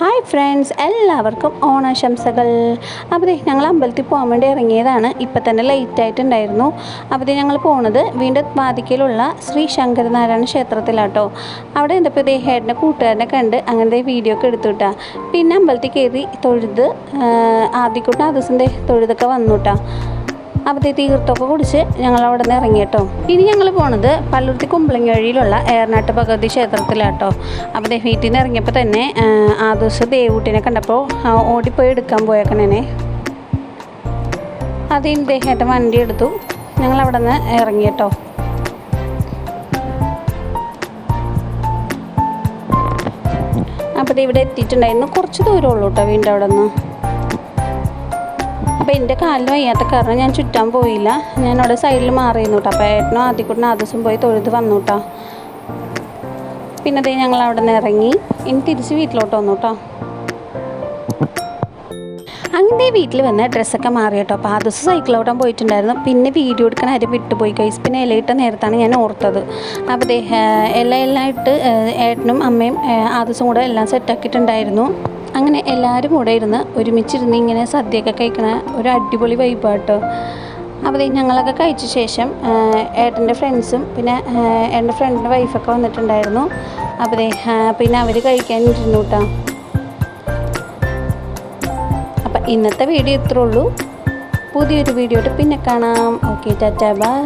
Hi friends എല്ലാവർക്കും ഓണാശംസകൾ. അപ്പോൾ ഞങ്ങൾ അമ്പലത്തിൽ പോകാൻ വേണ്ടി ഇറങ്ങിയതാണ്. ഇപ്പം തന്നെ ലേറ്റ് ആയിട്ടുണ്ടായിരുന്നു. അപ്പോൾ ഞങ്ങൾ പോണത് വീണ്ടും വാതിക്കലുള്ള ശ്രീ ശങ്കരനാരായണ ക്ഷേത്രത്തിലാട്ടോ. അവിടെ എന്തപ്പോൾ ദേ ഹേട്ടന്റെ കൂട്ടുകാരനെ കണ്ട് അങ്ങനത്തെ വീഡിയോ ഒക്കെ എടുത്തു കിട്ടാ പിന്നെ അമ്പലത്തിൽ കയറി തൊഴുത് ആദ്യക്കൂട്ടം ആ ദിവസം തൊഴുതൊക്കെ വന്നു കേട്ടാ അപ്പോൾ ദേ തീർത്തൊക്കെ കുടിച്ച് ഞങ്ങൾ അവിടെ നിന്ന് ഇറങ്ങി കേട്ടോ. ഇനി ഞങ്ങൾ പോണത് പള്ളുരുത്തി കുമ്പളങ്ങി വഴിയിലുള്ള ഏറനാട്ട് ഭഗവതി ക്ഷേത്രത്തിലാട്ടോ. അപ്പോൾ വീട്ടിൽ നിന്ന് ഇറങ്ങിയപ്പോൾ തന്നെ ആ, ദിവസം ദേവൂട്ടിനെ കണ്ടപ്പോൾ ഓടിപ്പോയി എടുക്കാൻ പോയേക്കണേനെ. അതിന് ദേഹേട്ടൻ വണ്ടി എടുത്തു. ഞങ്ങൾ അവിടെ നിന്ന് ഇറങ്ങി കേട്ടോ. അപ്പോൾ ഇവിടെ എത്തിയിട്ടുണ്ടായിരുന്നു. കുറച്ച് ദൂരമുള്ളൂ കേട്ടോ വീണ്ടും അവിടെ നിന്ന് അപ്പോൾ എന്റെ കാലിന് വയ്യാത്ത കാരണം ഞാൻ ചുറ്റാൻ പോയില്ല. ഞാൻ അവിടെ സൈഡിൽ മാറിയിരുന്നു കേട്ടോ അപ്പോൾ ഏട്ടനും ആദ്യക്കൂട്ടിനും ആ ദിവസം പോയി തൊഴുത് വന്നു കേട്ടോ പിന്നെ അതേ ഞങ്ങൾ അവിടെ നിന്ന് ഇറങ്ങി. ഇനി തിരിച്ച് വീട്ടിലോട്ട് വന്നു കേട്ടോ അങ്ങനെ വീട്ടിൽ വന്ന് ഡ്രസ്സൊക്കെ മാറി കേട്ടോ അപ്പോൾ ആ ദിവസം സൈക്കിൾ ഓടാൻ പോയിട്ടുണ്ടായിരുന്നു. പിന്നെ വീഡിയോ എടുക്കാൻ ആരും വിട്ടുപോയി കൈസ് പിന്നെ ഇലയിട്ട നേരത്താണ് ഞാൻ ഓർത്തത്. അപ്പോൾ ഇല എല്ലാം ഇട്ട് ഏട്ടനും അമ്മയും ആ ദിവസം കൂടെ എല്ലാം സെറ്റാക്കിയിട്ടുണ്ടായിരുന്നു അങ്ങനെ എല്ലാവരും കൂടെ ഇരുന്ന് ഒരുമിച്ചിരുന്ന് ഇങ്ങനെ സദ്യയൊക്കെ കഴിക്കണ ഒരു അടിപൊളി വൈബാട്ടോ അപ്പോൾ ഞങ്ങളൊക്കെ കഴിച്ച ശേഷം ഏട്ടന്റെ ഫ്രണ്ട്സും പിന്നെ എന്റെ ഫ്രണ്ടിന്റെ വൈഫൊക്കെ വന്നിട്ടുണ്ടായിരുന്നു. അപ്പോൾ പിന്നെ അവർ കഴിക്കാനിരുന്നു കേട്ടോ അപ്പം ഇന്നത്തെ വീഡിയോ ഇത്രേ ഉള്ളൂ. പുതിയൊരു വീഡിയോ പിന്നെ കാണാം. Okay tata bye